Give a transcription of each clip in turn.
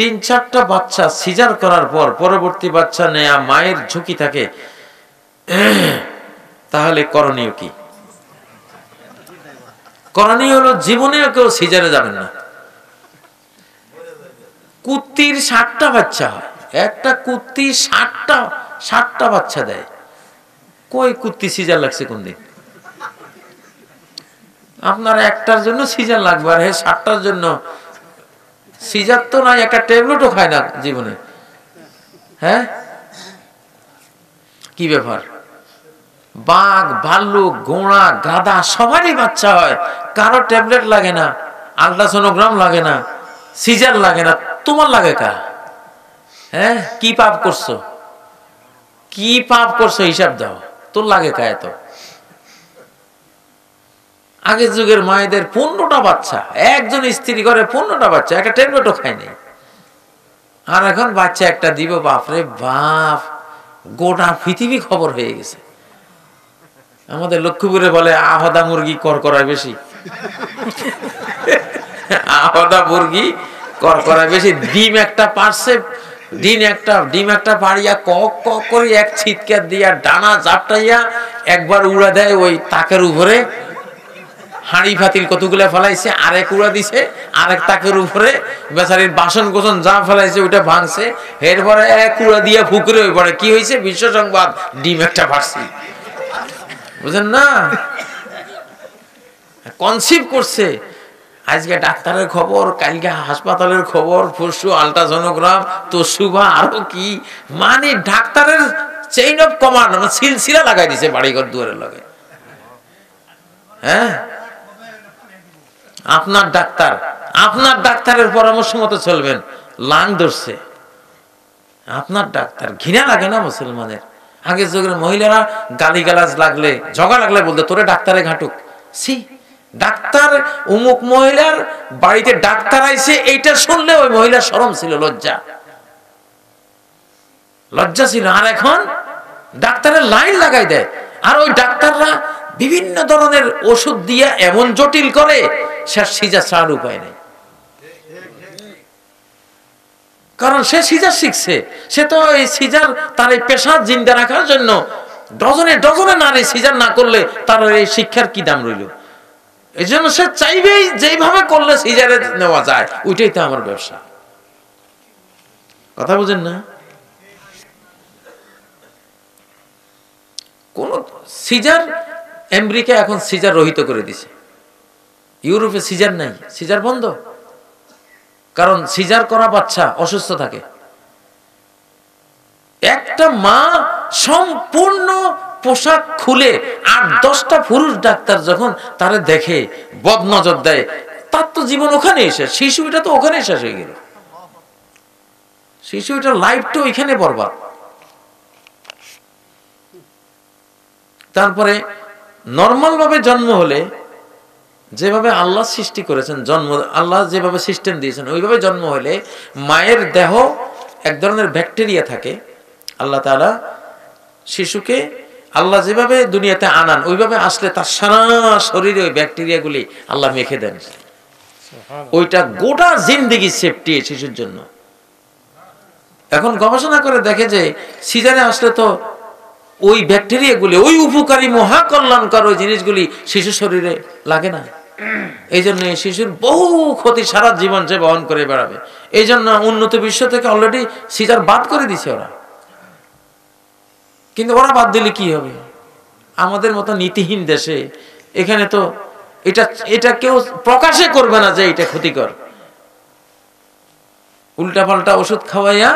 তিন চারটা বাচ্চা সিজার করার পর পরবর্তী বাচ্চা নেয়া মায়ের ঝুঁকি থাকে। তাহলে করণীয় কি? করণীয় হলো জীবনেও কেউ সিজারে যাবেন না। কুত্তির ষাটটা বাচ্চা হয়। একটা কুত্তি ষাটটা ষাটটা বাচ্চা দেয়। কই কুত্তি সিজার লাগছে কোন দিন? আপনার একটার জন্য সিজার লাগবে আর হ্যাঁ ষাটটার জন্য সিজার তো নাই, একটা ট্যাবলেটও খায় না জীবনে। হ্যাঁ? কি ব্যাপার? বাঘ, ভাল্লুক, ঘোড়া গাদা সবারই বাচ্চা হয়। কারও ট্যাবলেট লাগে না, আলট্রাসোনোগ্রাম লাগে না, সিজার লাগে না। তোমার লাগে কা হ্যাঁ? কি পাপ করছ? কি পাপ করছ? হিসাব দাও। তোর লাগে কা এত? আগের যুগের মায়েদের পনেরোটা বাচ্চা। একজন স্ত্রী করে পনেরোটা বাচ্চা, একটা ট্যাবলেটও খায়নি। আর এখন বাচ্চা একটা দিব, বাপরে বাপ, গোটা পৃথিবী খবর হয়ে গেছে। আমাদের লক্ষ্মীপুরে বলে, আহদা মুরগি কর করায় বেশি। আহদা মুরগি কর করায় বেশি। ডিম একটা পারছে, ডিম একটা ডিম একটা পাড়িয়া কক কক করে এক ছিটকার দিয়া, ডানা চাপটাইয়া একবার উড়া দেয় ওই তাকের উপরে। হাঁড়ি ফাতিল কতগুলো ফেলাইছে, আরেক উড়া দিছে, আরেক তাকের উপরে বেচারির বাসন কোসন যা ফেলাইছে ওইটা ভাঙছে, এরপরে এক উড়া দিয়ে ফুকুরে ওই পরে কি হয়েছে বিশ্ব সংবাদ, ডিম একটা পারছি বুঝেন না? কনসিভ করছে। আজকে ডাক্তারের খবর, কালকে হাসপাতালের খবর, পরশু আলট্রাসোনোগ্রাম তসুভা আরও কি? মানে ডাক্তারের চেইন অফ কমান্ড সিলসিলা লাগাই দিছে বাড়িঘর দুয়ারের লগে। হ্যাঁ? আপনার ডাক্তার, আপনার ডাক্তারের পরামর্শ মতো চলবেন। লাং ধরছে। আপনার ডাক্তার, ঘৃণা লাগে না মুসলমানের? আগে যুগের মহিলারা গালি গালাজ লাগলে, ঝগড়া লাগলে বলতো, তোরে ডাক্তারে ঘাটুক। সি ডাক্তার অমুক মহিলার বাড়িতে ডাক্তার আইছে, এইটা শুনলে ওই মহিলার সরম ছিল, লজ্জা। লজ্জা ছিল। আর এখন ডাক্তারের লাইন লাগাই দেয়। আর ওই ডাক্তাররা বিভিন্ন ধরনের ওষুধ দিয়ে এমন জটিল করে সে সিজা ছাড়ার উপায় নেই। কারণ সে সিজার শিখছে। সে তো এই সিজার, তার এই পেশা জিন্দা রাখার জন্য ডজনে ডজনে নারী সিজার না করলে তার এই শিক্ষার কি দাম রইল? এই জন্য সে চাইবেই যেভাবে করলে সিজারে নেওয়া যায়, ওইটাই তো আমার ব্যবসা। কথা বুঝেন না? কোন সিজার আমেরিকা এখন সিজার রহিত করে দিছে। ইউরোপে সিজার নাই, সিজার বন্ধ। কারণ সিজার করা বাচ্চা অসুস্থ থাকে। একটা মা সম্পূর্ণ পোশাক খুলে আট দশটা পুরুষ ডাক্তার যখন তারে দেখে, বদনজর দেয়, তার তো জীবন ওখানে এসে শিশু এটা তো ওখানে শেষ হয়ে গেল। শিশু এটা লাইফটা ওইখানে বরবাদ। তারপরে নর্মাল ভাবে জন্ম হলে যেভাবে আল্লাহ সৃষ্টি করেছেন জন্ম আল্লাহ যেভাবে সিস্টেম দিয়েছেন ওইভাবে জন্ম হলে মায়ের দেহ এক ধরনের ব্যাকটেরিয়া থাকে। আল্লাহ তালা শিশুকে আল্লাহ যেভাবে দুনিয়াতে আনান ওইভাবে আসলে তার সারা শরীরে ওই ব্যাকটেরিয়াগুলি আল্লাহ মেখে দেন। ওইটা গোটা জিন্দিগি সেফটি শিশুর জন্য। এখন গবেষণা করে দেখে যে সিজারে আসলে তো ওই ব্যাকটেরিয়াগুলি ওই উপকারী মহা কল্যাণকর ওই জিনিসগুলি শিশু শরীরে লাগে না। এই জন্য এই শিশুর বহু ক্ষতি সারা জীবন সে বহন করে বেড়াবে। এই জন্য উন্নত বিশ্ব থেকে অলরেডি সিজার বাদ করে দিছে ওরা। কিন্তু ওরা বাদ দিলে কি হবে? আমাদের মতো নীতিহীন দেশে এখানে তো এটা এটা কেউ প্রকাশে করবে না যে এটা ক্ষতিকর। উল্টা পাল্টা ওষুধ খাওয়াইয়া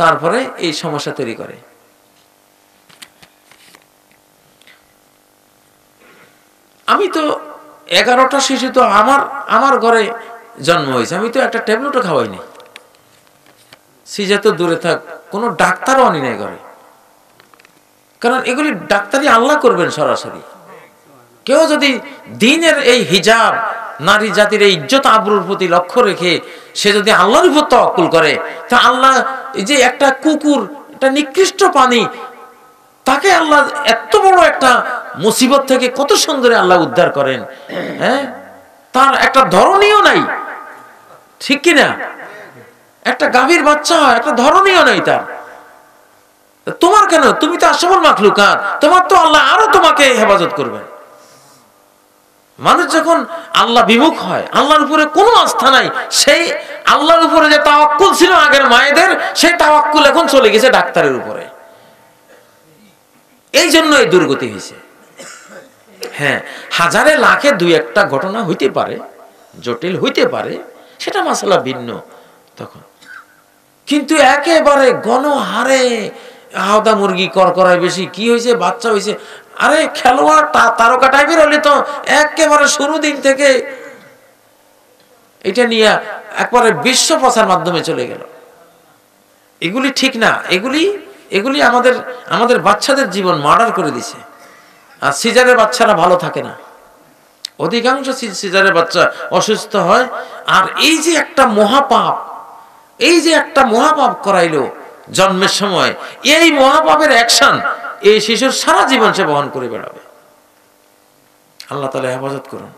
তারপরে এই সমস্যা তৈরি করে। আমি তো এগারোটা শিশু তো আমার আমার ঘরে জন্ম হয়েছে। আমি তো একটা ট্যাবলেটও খাওয়াইনি। সিজা তো দূরে থাক, কোনো ডাক্তারও আনি নাই ঘরে। কারণ এগুলি ডাক্তারি আল্লাহ করবেন সরাসরি। কেউ যদি দিনের এই হিজাব, নারী জাতির এই ইজ্জত আবরুর প্রতি লক্ষ্য রেখে সে যদি আল্লাহর উপর তকুল করে, তা আল্লাহ এই যে একটা কুকুর, একটা নিকৃষ্ট পানি তাকে আল্লাহ এত বড় একটা মুসিবত থেকে কত সুন্দরে আল্লাহ উদ্ধার করেন হ্যাঁ? তার একটা ধরনীয় নাই, ঠিক কিনা একটা গাভীর বাচ্চা হয়, একটা ধরনীয় নাই তার। তোমার কেন? তুমি তো আসল মাখলুকাত, তোমার তো আল্লাহ আরও তোমাকে হেফাজত করবেন মানুষ যখন আল্লাহ বিমুখ হয়, আল্লাহর উপরে কোনো আস্থা নাই, সেই আল্লাহর উপরে যে তাওয়াক্কুল ছিল আগের মায়েদের, সেই তাওয়াক্কুল এখন চলে গেছে ডাক্তারের উপরে। এই জন্য এই দুর্গতি হয়েছে। হ্যাঁ হাজারে লাখে দুই একটা ঘটনা হইতে পারে, জটিল হইতে পারে, সেটা মাসালা ভিন্ন তখন। কিন্তু একেবারে গণহারে আহদা মুরগি করকরায় বেশি কি হয়েছে, বাচ্চা হয়েছে, আরে খেলোয়াড় তারকা টাইপের হলে তো একেবারে শুরু দিন থেকে এটা নিয়ে একবারে বিশ্ব প্রচার মাধ্যমে চলে গেল। এগুলি ঠিক না, এগুলি এগুলি আমাদের আমাদের বাচ্চাদের জীবন মার্ডার করে দিছে। আর সিজারের বাচ্চারা ভালো থাকে না। অধিকাংশ সিজারের বাচ্চা অসুস্থ হয়। আর এই যে একটা মহাপাপ, এই যে একটা মহাপাপ করাইলো জন্মের সময়, এই মহাপাপের অ্যাকশন এই শিশুর সারা জীবন সে বহন করে বেড়াবে। আল্লাহ তালা হেফাজত করুন।